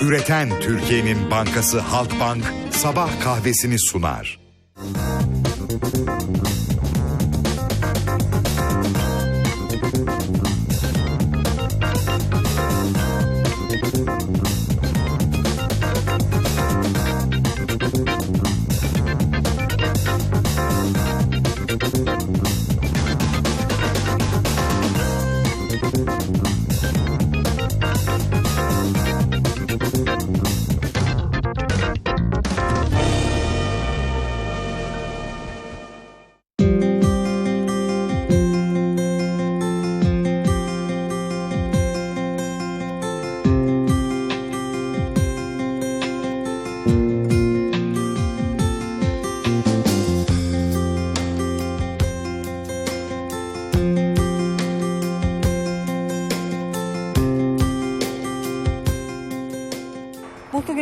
Üreten Türkiye'nin bankası Halkbank sabah kahvesini sunar.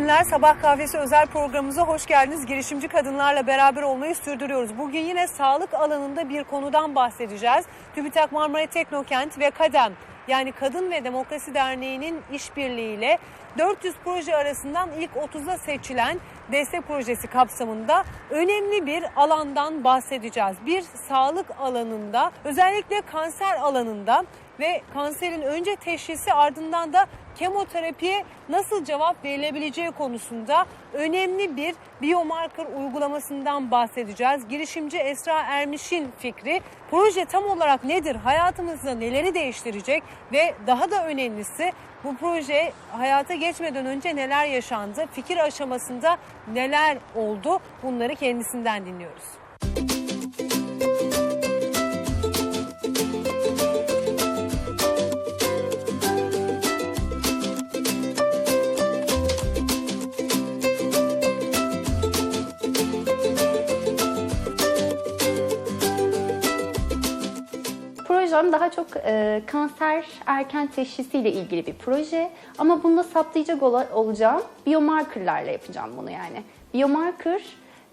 Günler Sabah Kahvesi özel programımıza hoş geldiniz. Girişimci kadınlarla beraber olmayı sürdürüyoruz. Bugün yine sağlık alanında bir konudan bahsedeceğiz. TÜBİTAK Marmara Teknokent ve KADEM yani Kadın ve Demokrasi Derneği'nin işbirliğiyle 400 proje arasından ilk 30'a seçilen destek projesi kapsamında önemli bir alandan bahsedeceğiz. Bir sağlık alanında özellikle kanser alanında ve kanserin önce teşhisi ardından da kemoterapiye nasıl cevap verilebileceği konusunda önemli bir biomarker uygulamasından bahsedeceğiz. Girişimci Esra Ermiş'in fikri proje tam olarak nedir, hayatımızda neleri değiştirecek ve daha da önemlisi bu proje hayata geçmeden önce neler yaşandı, fikir aşamasında neler oldu bunları kendisinden dinliyoruz. Projem daha çok e, kanser erken teşhisiyle ilgili bir proje. Ama bunda saptayacak ola- olacağım biomarkerlarla yapacağım bunu yani. Biomarker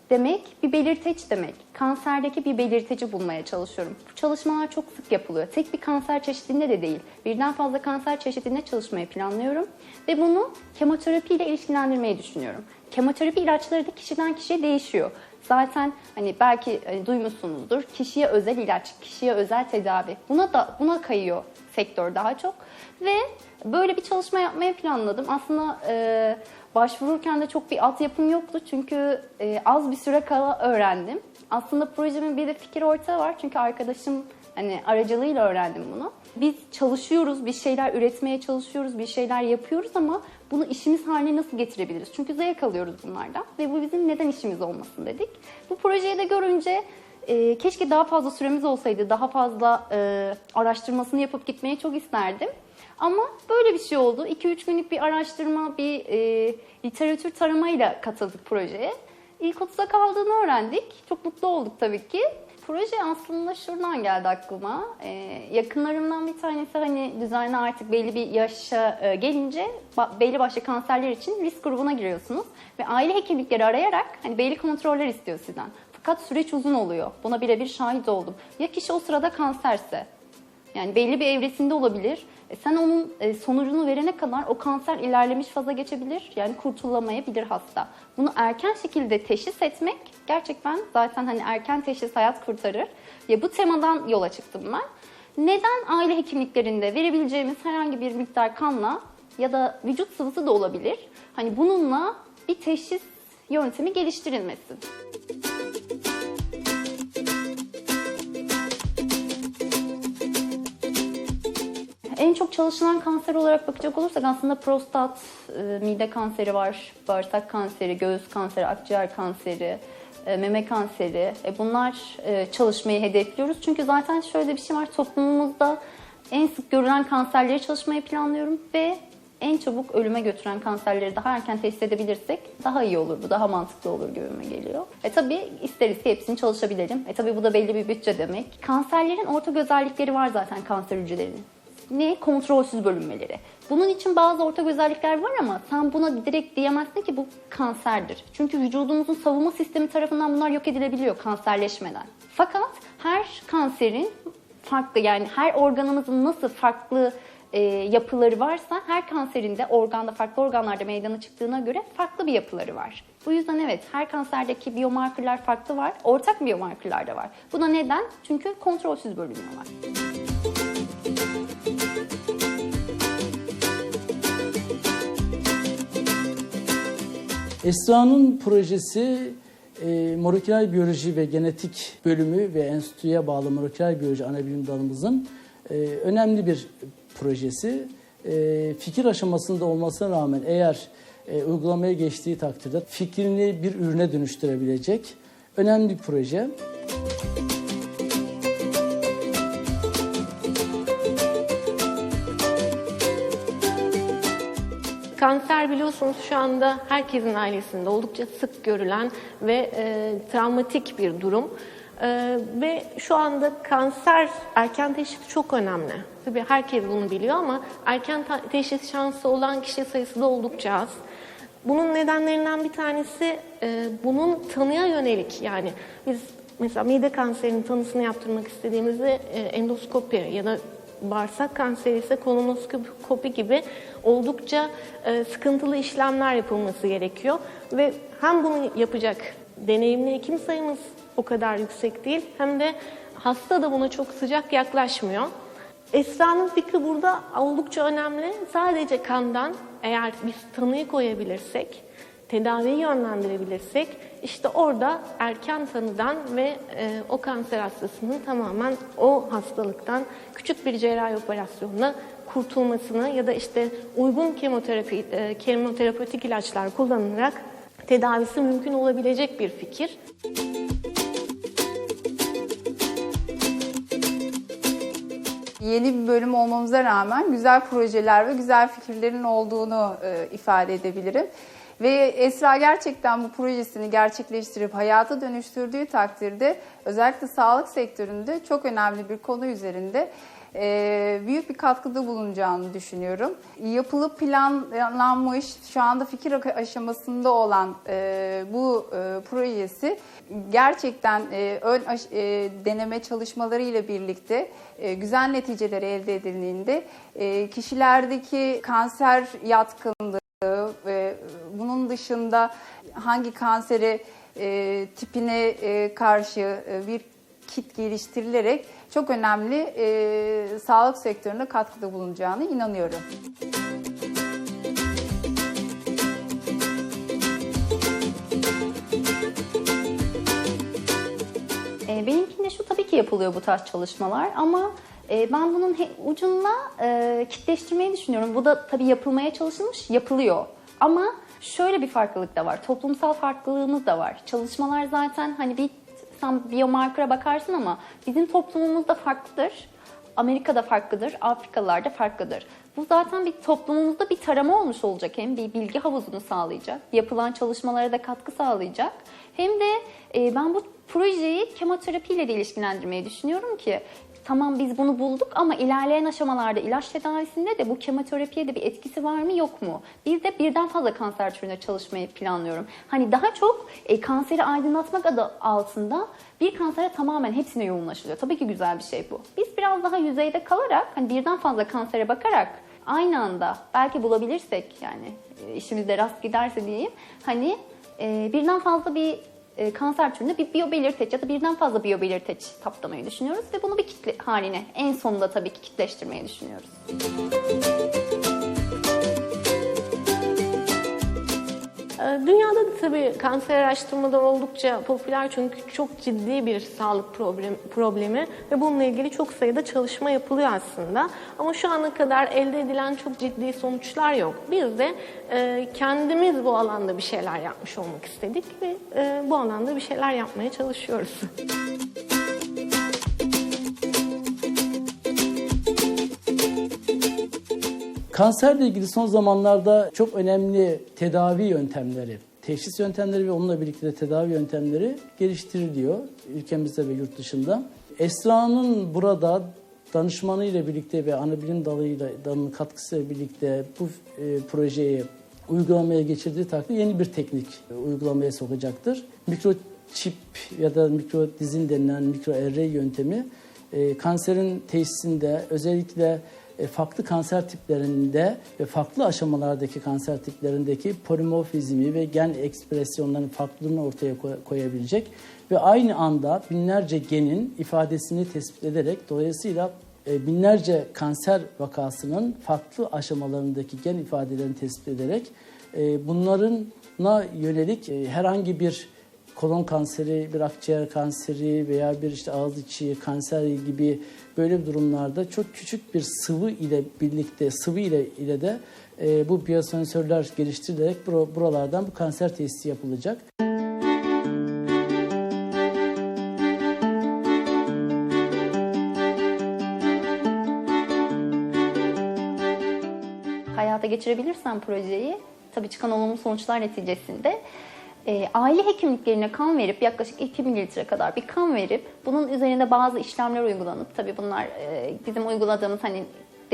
demek bir belirteç demek. Kanserdeki bir belirteci bulmaya çalışıyorum. Bu çalışmalar çok sık yapılıyor. Tek bir kanser çeşidinde de değil. Birden fazla kanser çeşidinde çalışmayı planlıyorum. Ve bunu kemoterapi ile ilişkilendirmeyi düşünüyorum. Kemoterapi ilaçları da kişiden kişiye değişiyor. Zaten hani belki hani duymuşsunuzdur. Kişiye özel ilaç, kişiye özel tedavi. Buna da buna kayıyor sektör daha çok. Ve böyle bir çalışma yapmayı planladım. Aslında e, başvururken de çok bir altyapım yoktu. Çünkü e, az bir süre kala öğrendim. Aslında projemin bir de fikir ortağı var. Çünkü arkadaşım hani aracılığıyla öğrendim bunu. Biz çalışıyoruz, bir şeyler üretmeye çalışıyoruz, bir şeyler yapıyoruz ama bunu işimiz haline nasıl getirebiliriz? Çünkü zevk alıyoruz bunlardan ve bu bizim neden işimiz olmasın dedik. Bu projeyi de görünce e, keşke daha fazla süremiz olsaydı, daha fazla e, araştırmasını yapıp gitmeyi çok isterdim. Ama böyle bir şey oldu. 2-3 günlük bir araştırma, bir e, literatür taramayla katıldık projeye. İlk 30'a kaldığını öğrendik. Çok mutlu olduk tabii ki. Proje aslında şuradan geldi aklıma. Ee, yakınlarımdan bir tanesi hani düzenli artık belli bir yaşa e, gelince belli başlı kanserler için risk grubuna giriyorsunuz. Ve aile hekimlikleri arayarak hani belli kontroller istiyor sizden. Fakat süreç uzun oluyor. Buna birebir şahit oldum. Ya kişi o sırada kanserse, yani belli bir evresinde olabilir. E, sen onun e, sonucunu verene kadar o kanser ilerlemiş faza geçebilir. Yani kurtulamayabilir hasta. Bunu erken şekilde teşhis etmek gerçekten zaten hani erken teşhis hayat kurtarır. Ya bu temadan yola çıktım ben. Neden aile hekimliklerinde verebileceğimiz herhangi bir miktar kanla ya da vücut sıvısı da olabilir. Hani bununla bir teşhis yöntemi geliştirilmesin. En çok çalışılan kanser olarak bakacak olursak aslında prostat, e, mide kanseri var, bağırsak kanseri, göğüs kanseri, akciğer kanseri, e, meme kanseri. E, Bunlar çalışmayı hedefliyoruz. Çünkü zaten şöyle bir şey var toplumumuzda en sık görülen kanserleri çalışmayı planlıyorum ve en çabuk ölüme götüren kanserleri daha erken teşhis edebilirsek daha iyi olur bu, daha mantıklı olur gibime geliyor. E tabii isteriz ki hepsini çalışabilelim. E tabii bu da belli bir bütçe demek. Kanserlerin ortak özellikleri var zaten kanser hücrelerinin ne? Kontrolsüz bölünmeleri. Bunun için bazı ortak özellikler var ama sen buna direkt diyemezsin ki bu kanserdir. Çünkü vücudumuzun savunma sistemi tarafından bunlar yok edilebiliyor kanserleşmeden. Fakat her kanserin farklı yani her organımızın nasıl farklı e, yapıları varsa her kanserin de organda farklı organlarda meydana çıktığına göre farklı bir yapıları var. Bu yüzden evet her kanserdeki biomarkerlar farklı var. Ortak biomarkerlar da var. Bu da neden? Çünkü kontrolsüz bölünüyorlar. Esra'nın projesi e, moleküler biyoloji ve genetik bölümü ve enstitüye bağlı moleküler biyoloji ana bilim dalımızın e, önemli bir projesi. E, fikir aşamasında olmasına rağmen eğer e, uygulamaya geçtiği takdirde fikrini bir ürüne dönüştürebilecek önemli bir proje. Kanser biliyorsunuz şu anda herkesin ailesinde oldukça sık görülen ve e, travmatik bir durum. E, ve şu anda kanser erken teşhis çok önemli. Tabii herkes bunu biliyor ama erken teşhis şansı olan kişi sayısı da oldukça az. Bunun nedenlerinden bir tanesi e, bunun tanıya yönelik yani biz mesela mide kanserinin tanısını yaptırmak istediğimizde e, endoskopi ya da bağırsak kanseri ise kolonoskopi gibi oldukça e, sıkıntılı işlemler yapılması gerekiyor ve hem bunu yapacak deneyimli hekim sayımız o kadar yüksek değil hem de hasta da buna çok sıcak yaklaşmıyor. Esra'nın fikri burada oldukça önemli. Sadece kandan eğer biz tanıyı koyabilirsek, tedaviyi yönlendirebilirsek işte orada erken tanıdan ve e, o kanser hastasının tamamen o hastalıktan küçük bir cerrahi operasyonla kurtulmasını ya da işte uygun kemoterapi, e, kemoterapötik ilaçlar kullanılarak tedavisi mümkün olabilecek bir fikir. Yeni bir bölüm olmamıza rağmen güzel projeler ve güzel fikirlerin olduğunu e, ifade edebilirim. Ve Esra gerçekten bu projesini gerçekleştirip hayata dönüştürdüğü takdirde özellikle sağlık sektöründe çok önemli bir konu üzerinde e, büyük bir katkıda bulunacağını düşünüyorum. Yapılıp planlanmış, şu anda fikir aşamasında olan e, bu e, projesi gerçekten ön deneme çalışmaları ile birlikte güzel neticeler elde edildiğinde kişilerdeki kanser yatkınlığı ve bunun dışında hangi kanseri e, tipine e, karşı e, bir kit geliştirilerek çok önemli e, sağlık sektörüne katkıda bulunacağını inanıyorum. E, benimkinde şu tabii ki yapılıyor bu tarz çalışmalar ama ben bunun ucunda e, kitleştirmeyi düşünüyorum. Bu da tabii yapılmaya çalışılmış, yapılıyor. Ama şöyle bir farklılık da var, toplumsal farklılığımız da var. Çalışmalar zaten hani bir sen biomarker'a bakarsın ama bizim toplumumuzda farklıdır. Amerika'da farklıdır, Afrikalılarda farklıdır. Bu zaten bir toplumumuzda bir tarama olmuş olacak. Hem bir bilgi havuzunu sağlayacak, yapılan çalışmalara da katkı sağlayacak. Hem de e, ben bu projeyi kemoterapiyle de ilişkilendirmeyi düşünüyorum ki tamam biz bunu bulduk ama ilerleyen aşamalarda ilaç tedavisinde de bu kemoterapiye de bir etkisi var mı yok mu? Bir de birden fazla kanser türüne çalışmayı planlıyorum. Hani daha çok e, kanseri aydınlatmak adı altında bir kansere tamamen hepsine yoğunlaşılıyor. Tabii ki güzel bir şey bu. Biz biraz daha yüzeyde kalarak hani birden fazla kansere bakarak aynı anda belki bulabilirsek yani e, işimizde rast giderse diyeyim hani e, birden fazla bir e, kanser türünde bir biyobelirteç ya da birden fazla biyobelirteç saptamayı düşünüyoruz ve bunu bir kitle haline en sonunda tabii ki kitleştirmeyi düşünüyoruz. Ee, Dünyada da tabii kanser araştırmaları oldukça popüler çünkü çok ciddi bir sağlık problem, problemi ve bununla ilgili çok sayıda çalışma yapılıyor aslında. Ama şu ana kadar elde edilen çok ciddi sonuçlar yok. Biz de e, kendimiz bu alanda bir şeyler yapmış olmak istedik ve e, bu alanda bir şeyler yapmaya çalışıyoruz. Kanserle ilgili son zamanlarda çok önemli tedavi yöntemleri, teşhis yöntemleri ve onunla birlikte de tedavi yöntemleri geliştiriliyor ülkemizde ve yurt dışında. Esra'nın burada danışmanıyla birlikte ve ana bilim dalıyla dalının katkısıyla birlikte bu e, projeyi uygulamaya geçirdiği takdirde yeni bir teknik e, uygulamaya sokacaktır. Mikroçip ya da mikrodizin denilen mikroarray yöntemi e, kanserin teşhisinde özellikle farklı kanser tiplerinde ve farklı aşamalardaki kanser tiplerindeki polimorfizmi ve gen ekspresyonlarının farklılığını ortaya koy- koyabilecek ve aynı anda binlerce genin ifadesini tespit ederek dolayısıyla e, binlerce kanser vakasının farklı aşamalarındaki gen ifadelerini tespit ederek e, bunlarına yönelik e, herhangi bir kolon kanseri, bir akciğer kanseri veya bir işte ağız içi kanser gibi böyle durumlarda çok küçük bir sıvı ile birlikte sıvı ile ile de e, bu biyosensörler geliştirilerek bura- buralardan bu kanser testi yapılacak. hayata geçirebilirsem projeyi tabii çıkan olumlu sonuçlar neticesinde e, aile hekimliklerine kan verip yaklaşık 2 mililitre kadar bir kan verip bunun üzerinde bazı işlemler uygulanıp tabii bunlar e, bizim uyguladığımız hani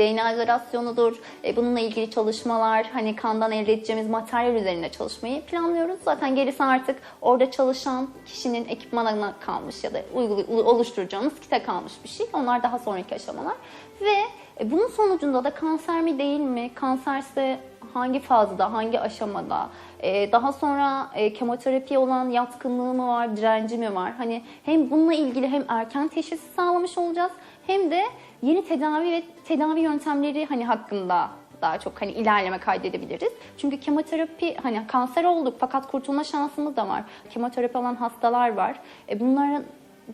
DNA izolasyonudur, e, bununla ilgili çalışmalar, hani kandan elde edeceğimiz materyal üzerinde çalışmayı planlıyoruz. Zaten gerisi artık orada çalışan kişinin ekipmanına kalmış ya da oluşturacağımız kite kalmış bir şey. Onlar daha sonraki aşamalar. Ve e, bunun sonucunda da kanser mi değil mi, kanserse hangi fazda, hangi aşamada, e, daha sonra e, kemoterapiye olan yatkınlığı mı var, direnci mi var? Hani hem bununla ilgili hem erken teşhisi sağlamış olacağız hem de yeni tedavi ve tedavi yöntemleri hani hakkında daha çok hani ilerleme kaydedebiliriz. Çünkü kemoterapi hani kanser olduk fakat kurtulma şansımız da var. Kemoterapi alan hastalar var. E, bunların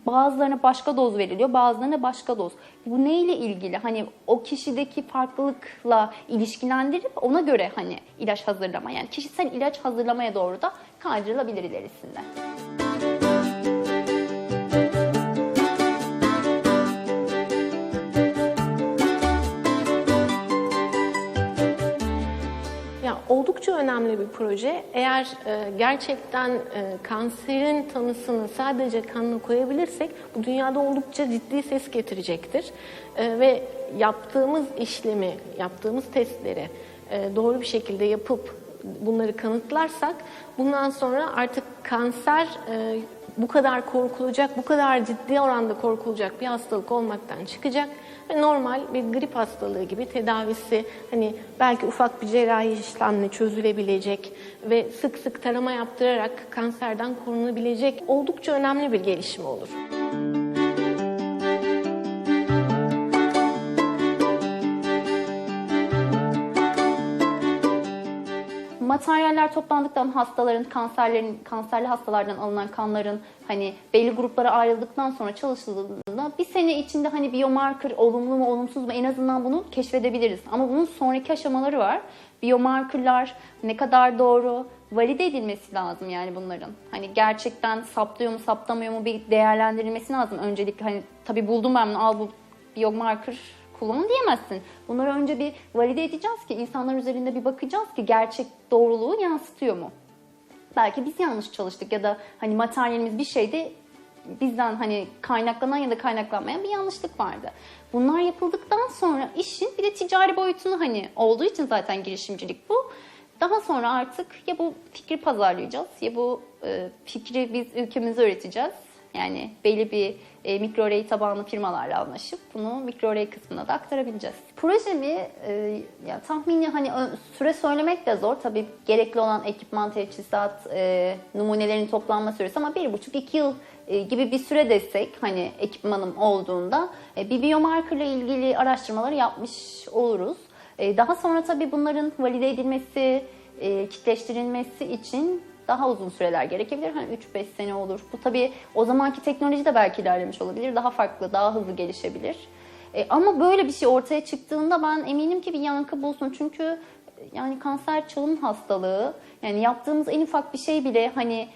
bazılarına başka doz veriliyor, bazılarına başka doz. Bu neyle ilgili? Hani o kişideki farklılıkla ilişkilendirip ona göre hani ilaç hazırlama yani kişisel ilaç hazırlamaya doğru da kaydırılabilir ilerisinde. Oldukça önemli bir proje. Eğer e, gerçekten e, kanserin tanısını sadece kanına koyabilirsek bu dünyada oldukça ciddi ses getirecektir. E, ve yaptığımız işlemi, yaptığımız testleri e, doğru bir şekilde yapıp bunları kanıtlarsak bundan sonra artık kanser e, bu kadar korkulacak, bu kadar ciddi oranda korkulacak bir hastalık olmaktan çıkacak ve normal bir grip hastalığı gibi tedavisi hani belki ufak bir cerrahi işlemle çözülebilecek ve sık sık tarama yaptırarak kanserden korunabilecek oldukça önemli bir gelişme olur. Materyaller toplandıktan hastaların kanserlerin kanserli hastalardan alınan kanların hani belli gruplara ayrıldıktan sonra çalışıldığında bir sene içinde hani biomarker olumlu mu olumsuz mu en azından bunu keşfedebiliriz. Ama bunun sonraki aşamaları var. Biomarkerlar ne kadar doğru valide edilmesi lazım yani bunların. Hani gerçekten saptıyor mu saptamıyor mu bir değerlendirilmesi lazım. Öncelikle hani tabii buldum ben bunu al bu biomarker kullanın diyemezsin. Bunları önce bir valide edeceğiz ki insanlar üzerinde bir bakacağız ki gerçek doğruluğu yansıtıyor mu? Belki biz yanlış çalıştık ya da hani materyalimiz bir şeyde bizden hani kaynaklanan ya da kaynaklanmayan bir yanlışlık vardı. Bunlar yapıldıktan sonra işin bir de ticari boyutunu hani olduğu için zaten girişimcilik bu. Daha sonra artık ya bu fikri pazarlayacağız ya bu e, fikri biz ülkemize öğreteceğiz. Yani belli bir e, mikroarray tabanlı firmalarla anlaşıp bunu mikroarray kısmına da aktarabileceğiz. Projemi e, ya tahmini hani ö- süre söylemek de zor. Tabii gerekli olan ekipman, teçhizat, e, numunelerin toplanma süresi ama bir buçuk iki yıl e, gibi bir süre desek hani ekipmanım olduğunda e, bir biomarkerla ilgili araştırmaları yapmış oluruz. E, Daha sonra tabii bunların valide edilmesi, e, kitleştirilmesi için daha uzun süreler gerekebilir. Hani 3-5 sene olur. Bu tabii o zamanki teknoloji de belki ilerlemiş olabilir. Daha farklı, daha hızlı gelişebilir. E, ama böyle bir şey ortaya çıktığında ben eminim ki bir yankı bulsun. Çünkü e, yani kanser çalım hastalığı. Yani yaptığımız en ufak bir şey bile hani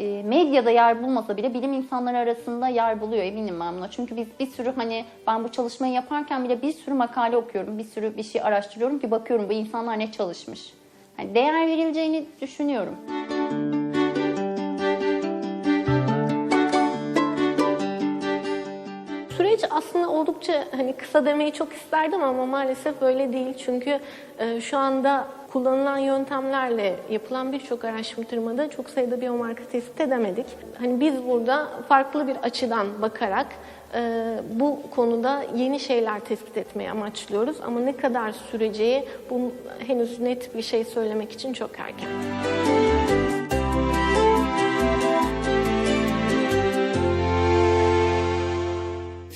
e, medyada yer bulmasa bile bilim insanları arasında yer buluyor eminim ben buna. Çünkü biz bir sürü hani ben bu çalışmayı yaparken bile bir sürü makale okuyorum, bir sürü bir şey araştırıyorum ki bakıyorum bu insanlar ne çalışmış. Hani değer verileceğini düşünüyorum. Süreç aslında oldukça hani kısa demeyi çok isterdim ama maalesef öyle değil. Çünkü e, şu anda kullanılan yöntemlerle yapılan birçok araştırmada çok sayıda biomarker tespit edemedik. Hani biz burada farklı bir açıdan bakarak e, bu konuda yeni şeyler tespit etmeye amaçlıyoruz. Ama ne kadar süreceği bu henüz net bir şey söylemek için çok erken.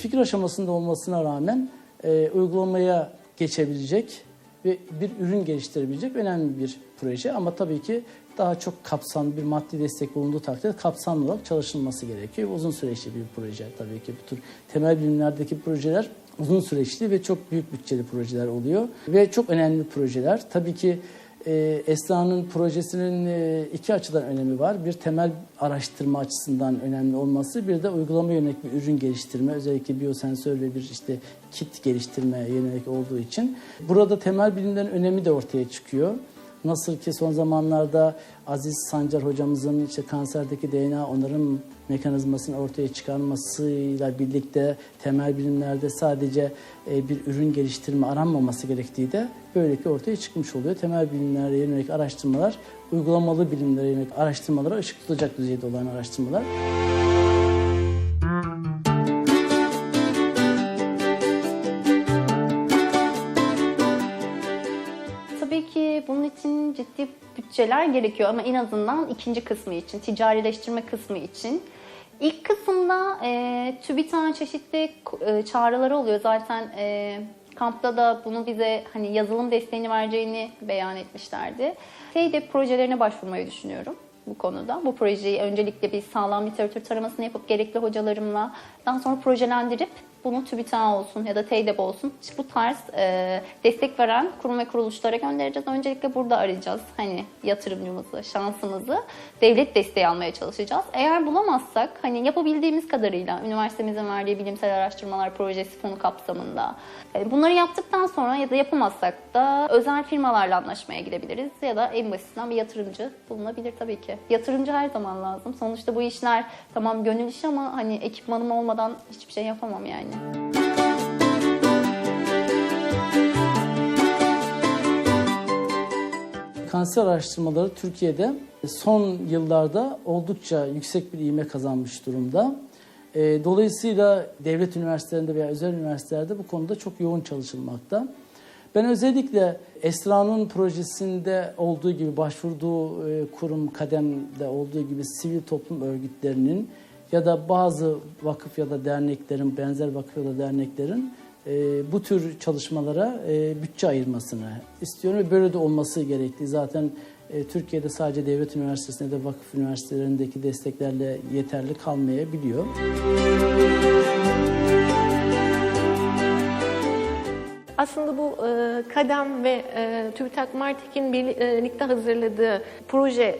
fikir aşamasında olmasına rağmen e, uygulamaya geçebilecek ve bir ürün geliştirebilecek önemli bir proje. Ama tabii ki daha çok kapsamlı bir maddi destek bulunduğu takdirde kapsamlı olarak çalışılması gerekiyor. Uzun süreçli bir proje tabii ki. Bu tür temel bilimlerdeki projeler uzun süreçli ve çok büyük bütçeli projeler oluyor. Ve çok önemli projeler. Tabii ki e, Esra'nın projesinin e, iki açıdan önemi var. Bir temel araştırma açısından önemli olması, bir de uygulama yönelik bir ürün geliştirme, özellikle biyosensör ve bir işte kit geliştirme yönelik olduğu için. Burada temel bilimlerin önemi de ortaya çıkıyor. Nasıl ki son zamanlarda Aziz Sancar hocamızın işte kanserdeki DNA onarım mekanizmasını ortaya çıkarmasıyla birlikte temel bilimlerde sadece e, bir ürün geliştirme aranmaması gerektiği de böylelikle ortaya çıkmış oluyor. Temel bilimlere yönelik araştırmalar, uygulamalı bilimlere yönelik araştırmalara ışık tutacak düzeyde olan araştırmalar. Bütçeler gerekiyor ama en azından ikinci kısmı için, ticarileştirme kısmı için. İlk kısımda e, TÜBİTAK'ın çeşitli e, çağrıları oluyor. Zaten e, kampta da bunu bize hani yazılım desteğini vereceğini beyan etmişlerdi. TEDEP projelerine başvurmayı düşünüyorum bu konuda. Bu projeyi öncelikle bir sağlam literatür taramasını yapıp gerekli hocalarımla daha sonra projelendirip bunu TÜBİTAK olsun ya da TEDEP olsun işte bu tarz e, destek veren kurum ve kuruluşlara göndereceğiz. Öncelikle burada arayacağız hani yatırımcımızı, şansımızı, devlet desteği almaya çalışacağız. Eğer bulamazsak hani yapabildiğimiz kadarıyla üniversitemizin verdiği bilimsel araştırmalar projesi fonu kapsamında e, bunları yaptıktan sonra ya da yapamazsak da özel firmalarla anlaşmaya gidebiliriz ya da en basitinden bir yatırımcı bulunabilir tabii ki. Yatırımcı her zaman lazım. Sonuçta bu işler tamam gönül işi ama hani ekipmanım olmadan hiçbir şey yapamam yani. Kanser araştırmaları Türkiye'de son yıllarda oldukça yüksek bir ivme kazanmış durumda. E, Dolayısıyla devlet üniversitelerinde veya özel üniversitelerde bu konuda çok yoğun çalışılmakta. Ben özellikle Esra'nın projesinde olduğu gibi başvurduğu e, kurum kademde olduğu gibi sivil toplum örgütlerinin ya da bazı vakıf ya da derneklerin, benzer vakıf ya da derneklerin e, bu tür çalışmalara e, bütçe ayırmasını istiyorum ve böyle de olması gerektiği zaten e, Türkiye'de sadece devlet üniversitesinde de vakıf üniversitelerindeki desteklerle yeterli kalmayabiliyor. Aslında bu e, Kadem ve e, TÜBİTAK Martek'in birlikte hazırladığı projeye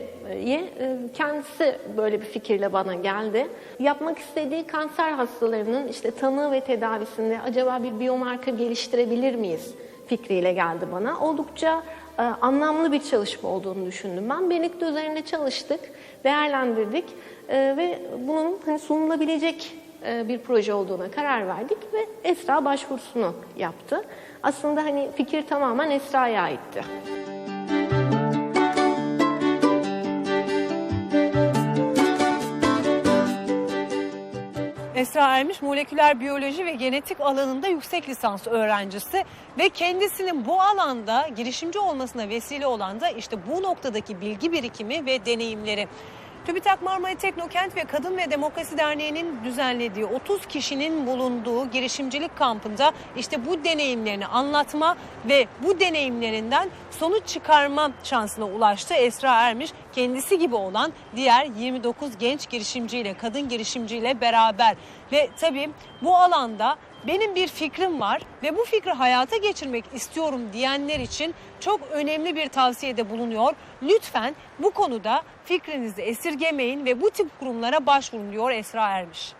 e, kendisi böyle bir fikirle bana geldi. Yapmak istediği kanser hastalarının işte tanı ve tedavisinde acaba bir biyomarker geliştirebilir miyiz fikriyle geldi bana. Oldukça e, anlamlı bir çalışma olduğunu düşündüm ben. Birlikte üzerinde çalıştık, değerlendirdik e, ve bunun hani sunulabilecek e, bir proje olduğuna karar verdik ve Esra başvurusunu yaptı. Aslında hani fikir tamamen Esra'ya aitti. Esra Ermiş moleküler biyoloji ve genetik alanında yüksek lisans öğrencisi ve kendisinin bu alanda girişimci olmasına vesile olan da işte bu noktadaki bilgi birikimi ve deneyimleri. TÜBİTAK Marmara Teknokent ve Kadın ve Demokrasi Derneği'nin düzenlediği 30 kişinin bulunduğu girişimcilik kampında işte bu deneyimlerini anlatma ve bu deneyimlerinden sonuç çıkarma şansına ulaştı Esra Ermiş. Kendisi gibi olan diğer 29 genç girişimciyle, kadın girişimciyle beraber ve tabii bu alanda benim bir fikrim var ve bu fikri hayata geçirmek istiyorum diyenler için çok önemli bir tavsiyede bulunuyor. Lütfen bu konuda fikrinizi esirgemeyin ve bu tip kurumlara başvurun diyor Esra Ermiş.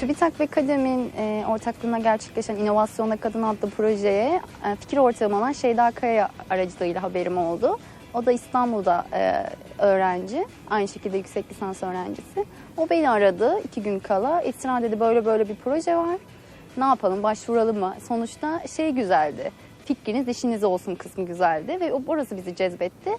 TÜBİTAK ve Kadem'in e, ortaklığına gerçekleşen İnovasyonda Kadın adlı projeye e, fikir ortağım olan Şeyda Kaya aracılığıyla haberim oldu. O da İstanbul'da e, öğrenci, aynı şekilde yüksek lisans öğrencisi. O beni aradı iki gün kala. Esra dedi böyle böyle bir proje var. Ne yapalım, başvuralım mı? Sonuçta şey güzeldi. fikriniz işiniz olsun kısmı güzeldi ve o- orası bizi cezbetti.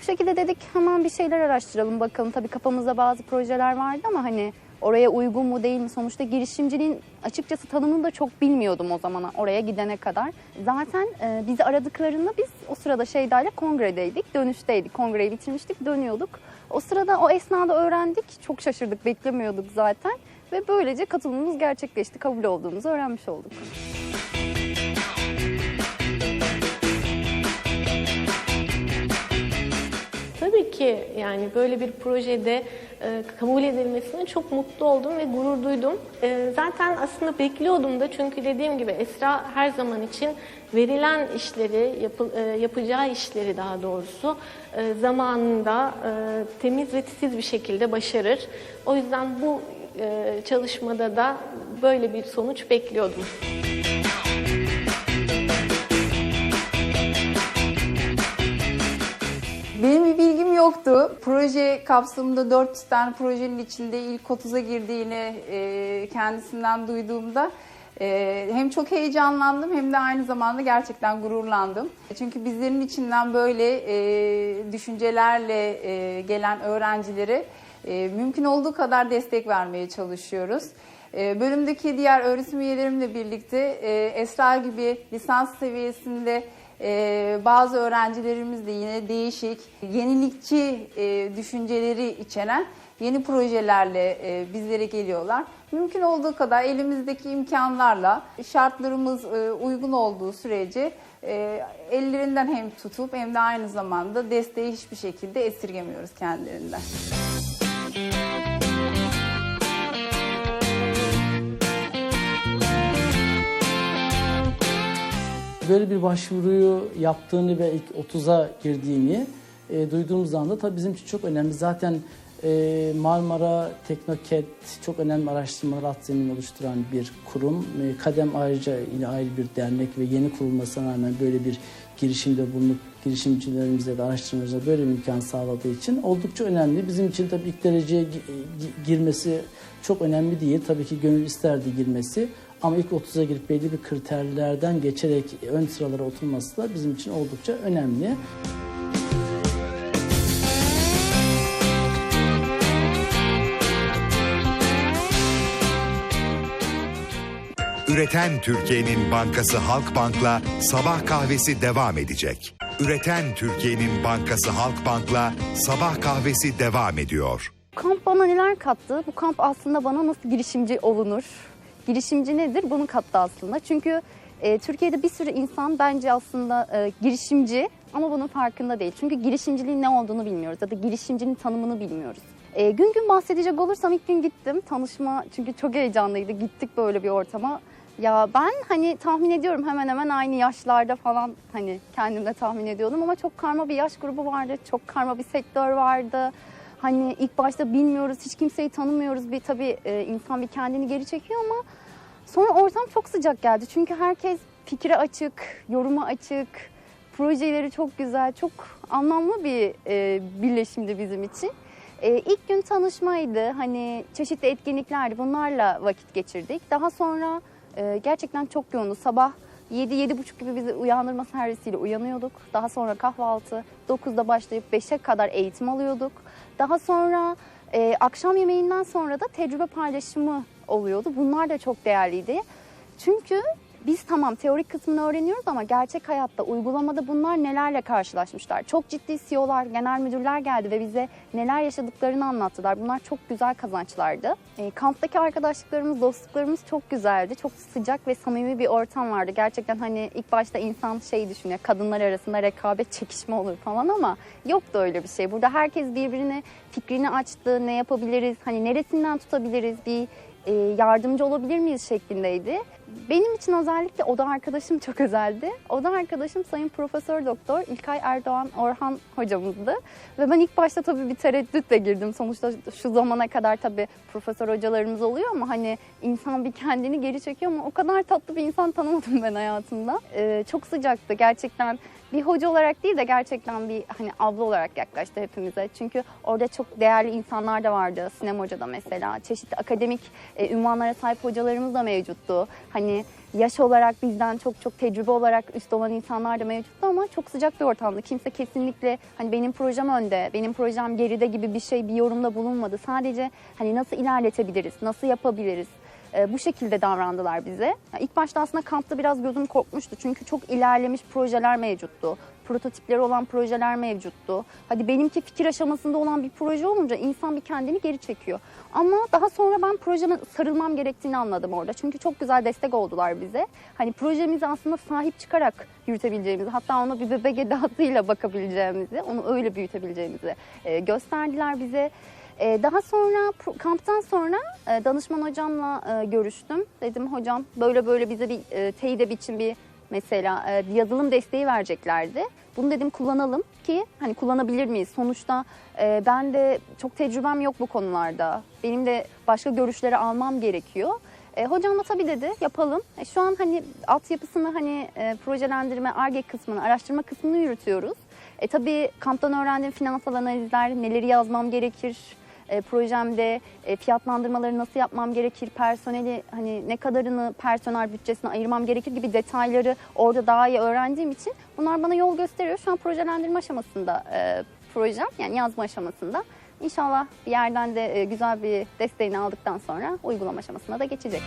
Bu şekilde dedik hemen bir şeyler araştıralım bakalım. Tabii kafamızda bazı projeler vardı ama hani oraya uygun mu değil mi? Sonuçta girişimciliğin açıkçası tanımını da çok bilmiyordum o zaman oraya gidene kadar. Zaten e, bizi aradıklarında biz o sırada Şeyda'yla kongredeydik, dönüşteydik. Kongreyi bitirmiştik, dönüyorduk. O sırada o esnada öğrendik. Çok şaşırdık, beklemiyorduk zaten. Ve böylece katılımımız gerçekleşti, kabul olduğumuzu öğrenmiş olduk. Tabii ki yani böyle bir projede e, kabul edilmesine çok mutlu oldum ve gurur duydum. E, zaten aslında bekliyordum da çünkü dediğim gibi Esra her zaman için verilen işleri, e, yapacağı işleri daha doğrusu zamanında temiz ve titiz bir şekilde başarır. O yüzden bu çalışmada da böyle bir sonuç bekliyordum. Yoktu. Proje kapsamında 400 tane projenin içinde ilk 30'a girdiğini e, kendisinden duyduğumda e, hem çok heyecanlandım hem de aynı zamanda gerçekten gururlandım. Çünkü bizlerin içinden böyle e, düşüncelerle e, gelen öğrencilere e, mümkün olduğu kadar destek vermeye çalışıyoruz. E, bölümdeki diğer öğretim üyelerimle birlikte e, Esra gibi lisans seviyesinde ee, bazı öğrencilerimiz de yine değişik, yenilikçi e, düşünceleri içeren yeni projelerle e, bizlere geliyorlar. Mümkün olduğu kadar elimizdeki imkanlarla şartlarımız e, uygun olduğu sürece e, ellerinden hem tutup hem de aynı zamanda desteği hiçbir şekilde esirgemiyoruz kendilerinden. Böyle bir başvuruyu yaptığını ve ilk 30'a girdiğini e, duyduğumuz anda tabii bizim için çok önemli. Zaten e, Marmara Teknoket çok önemli araştırmalar alt zemin oluşturan bir kurum. E, Kadem ayrıca yine ayrı bir dernek ve yeni kurulmasına rağmen böyle bir girişimde bulunup girişimcilerimize ve araştırmacılara böyle bir imkan sağladığı için oldukça önemli. Bizim için tabii ilk dereceye gi- gi- girmesi çok önemli değil. Tabii ki gönül isterdi girmesi. Ama ilk 30'a girip belli bir kriterlerden geçerek ön sıralara oturması da bizim için oldukça önemli. Üreten Türkiye'nin bankası Halkbank'la sabah kahvesi devam edecek. Üreten Türkiye'nin bankası Halkbank'la sabah kahvesi devam ediyor. Kamp bana neler kattı? Bu kamp aslında bana nasıl girişimci olunur? Girişimci nedir? Bunu kattı aslında. Çünkü e, Türkiye'de bir sürü insan bence aslında e, girişimci ama bunun farkında değil. Çünkü girişimciliğin ne olduğunu bilmiyoruz ya da girişimcinin tanımını bilmiyoruz. E, gün gün bahsedecek olursam ilk gün gittim tanışma çünkü çok heyecanlıydı. Gittik böyle bir ortama. Ya ben hani tahmin ediyorum hemen hemen aynı yaşlarda falan hani kendimde tahmin ediyordum ama çok karma bir yaş grubu vardı. Çok karma bir sektör vardı. Hani ilk başta bilmiyoruz, hiç kimseyi tanımıyoruz. Bir tabii e, insan bir kendini geri çekiyor ama sonra ortam çok sıcak geldi. Çünkü herkes fikre açık, yoruma açık. Projeleri çok güzel, çok anlamlı bir e, birleşimdi bizim için. E, ilk gün tanışmaydı, hani çeşitli etkinliklerdi. Bunlarla vakit geçirdik. Daha sonra e, gerçekten çok yoğundu. Sabah 7-7.30 gibi bizi uyandırma servisiyle uyanıyorduk. Daha sonra kahvaltı, 9'da başlayıp 5'e kadar eğitim alıyorduk. Daha sonra e, akşam yemeğinden sonra da tecrübe paylaşımı oluyordu. Bunlar da çok değerliydi. Çünkü biz tamam teorik kısmını öğreniyoruz ama gerçek hayatta, uygulamada bunlar nelerle karşılaşmışlar. Çok ciddi CEO'lar, genel müdürler geldi ve bize neler yaşadıklarını anlattılar. Bunlar çok güzel kazançlardı. E, kamptaki arkadaşlıklarımız, dostluklarımız çok güzeldi. Çok sıcak ve samimi bir ortam vardı. Gerçekten hani ilk başta insan şey düşünüyor, kadınlar arasında rekabet, çekişme olur falan ama yoktu öyle bir şey. Burada herkes birbirine fikrini açtı, ne yapabiliriz, hani neresinden tutabiliriz, bir e, yardımcı olabilir miyiz şeklindeydi. Benim için özellikle oda arkadaşım çok özeldi. Oda arkadaşım Sayın Profesör Doktor İlkay Erdoğan Orhan hocamızdı. Ve ben ilk başta tabii bir tereddütle girdim. Sonuçta şu zamana kadar tabii profesör hocalarımız oluyor ama hani insan bir kendini geri çekiyor ama o kadar tatlı bir insan tanımadım ben hayatımda. Ee, çok sıcaktı gerçekten. Bir hoca olarak değil de gerçekten bir hani abla olarak yaklaştı hepimize. Çünkü orada çok değerli insanlar da vardı. Sinem Hoca da mesela. Çeşitli akademik e, ünvanlara sahip hocalarımız da mevcuttu. Hani yaş olarak bizden çok çok tecrübe olarak üst olan insanlar da mevcuttu ama çok sıcak bir ortamda. Kimse kesinlikle hani benim projem önde, benim projem geride gibi bir şey bir yorumda bulunmadı. Sadece hani nasıl ilerletebiliriz, nasıl yapabiliriz, e, bu şekilde davrandılar bize. Ya İlk başta aslında kampta biraz gözüm korkmuştu çünkü çok ilerlemiş projeler mevcuttu. Prototipleri olan projeler mevcuttu. Hadi benimki fikir aşamasında olan bir proje olunca insan bir kendini geri çekiyor. Ama daha sonra ben projeme sarılmam gerektiğini anladım orada. Çünkü çok güzel destek oldular bize. Hani projemizi aslında sahip çıkarak yürütebileceğimizi, hatta ona bir bebek edasıyla bakabileceğimizi, onu öyle büyütebileceğimizi e, gösterdiler bize. Ee, Daha sonra kamptan sonra e, danışman hocamla e, görüştüm. Dedim hocam böyle böyle bize bir e, teyide için bir mesela yazılım desteği vereceklerdi. Bunu dedim kullanalım ki hani kullanabilir miyiz? Sonuçta ben de çok tecrübem yok bu konularda. Benim de başka görüşleri almam gerekiyor. E, hocam da tabii dedi yapalım. E, şu an hani altyapısını hani e, projelendirme, ARGE kısmını, araştırma kısmını yürütüyoruz. E, tabii kamptan öğrendiğim finansal analizler, neleri yazmam gerekir, e, projemde e, fiyatlandırmaları nasıl yapmam gerekir, personeli hani ne kadarını personel bütçesine ayırmam gerekir gibi detayları orada daha iyi öğrendiğim için bunlar bana yol gösteriyor. Şu an projelendirme aşamasında e, projem yani yazma aşamasında. İnşallah bir yerden de e, güzel bir desteğini aldıktan sonra uygulama aşamasına da geçecek.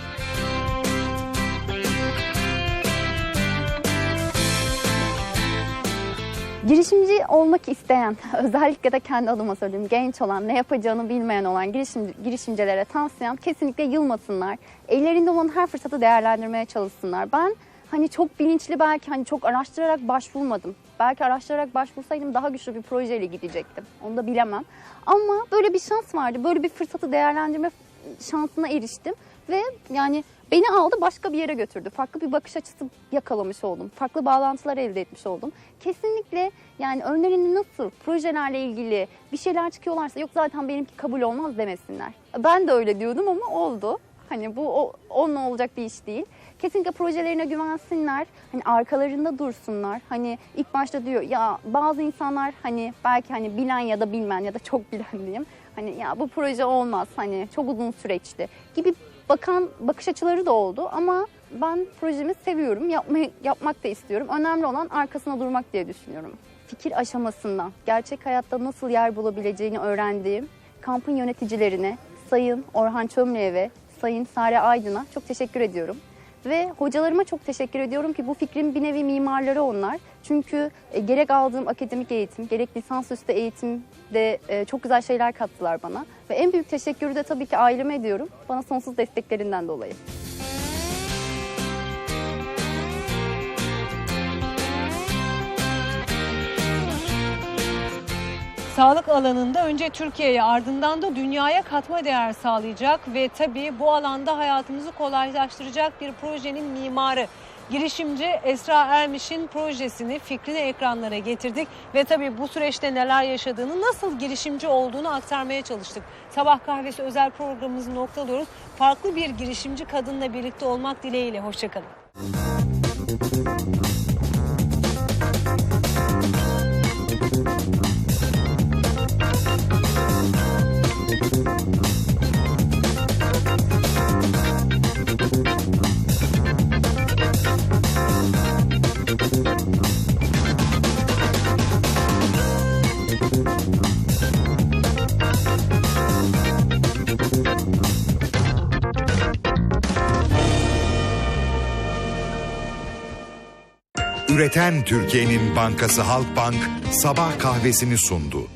Girişimci olmak isteyen, özellikle de kendi adıma söyleyeyim, genç olan, ne yapacağını bilmeyen olan girişim, girişimcilere tavsiyem kesinlikle yılmasınlar. Ellerinde olan her fırsatı değerlendirmeye çalışsınlar. Ben hani çok bilinçli belki hani çok araştırarak başvurmadım. Belki araştırarak başvursaydım daha güçlü bir projeyle gidecektim. Onu da bilemem. Ama böyle bir şans vardı. Böyle bir fırsatı değerlendirme şansına eriştim ve yani beni aldı başka bir yere götürdü. Farklı bir bakış açısı yakalamış oldum. Farklı bağlantılar elde etmiş oldum. Kesinlikle yani önlerinde nasıl projelerle ilgili bir şeyler çıkıyorlarsa yok zaten benimki kabul olmaz demesinler. Ben de öyle diyordum ama oldu. Hani bu o, onunla olacak bir iş değil. Kesinlikle projelerine güvensinler. Hani arkalarında dursunlar. Hani ilk başta diyor ya bazı insanlar hani belki hani bilen ya da bilmeyen ya da çok bilen diyeyim. Hani ya bu proje olmaz hani çok uzun süreçti gibi bakan bakış açıları da oldu ama ben projemi seviyorum. Yapmayı, yapmak da istiyorum. Önemli olan arkasına durmak diye düşünüyorum. Fikir aşamasından gerçek hayatta nasıl yer bulabileceğini öğrendiğim kampın yöneticilerine Sayın Orhan Çömle'ye ve Sayın Sare Aydın'a çok teşekkür ediyorum. Ve hocalarıma çok teşekkür ediyorum ki bu fikrin bir nevi mimarları onlar. Çünkü e, gerek aldığım akademik eğitim, gerek lisansüstü eğitimde e, çok güzel şeyler kattılar bana. Ve en büyük teşekkürü de tabii ki aileme ediyorum. Bana sonsuz desteklerinden dolayı. Sağlık alanında önce Türkiye'ye ardından da dünyaya katma değer sağlayacak ve tabii bu alanda hayatımızı kolaylaştıracak bir projenin mimarı. Girişimci Esra Ermiş'in projesini, fikrini ekranlara getirdik ve tabii bu süreçte neler yaşadığını, nasıl girişimci olduğunu aktarmaya çalıştık. Sabah kahvesi özel programımızı noktalıyoruz. Farklı bir girişimci kadınla birlikte olmak dileğiyle. Hoşçakalın. Üreten Türkiye'nin bankası Halkbank sabah kahvesini sundu.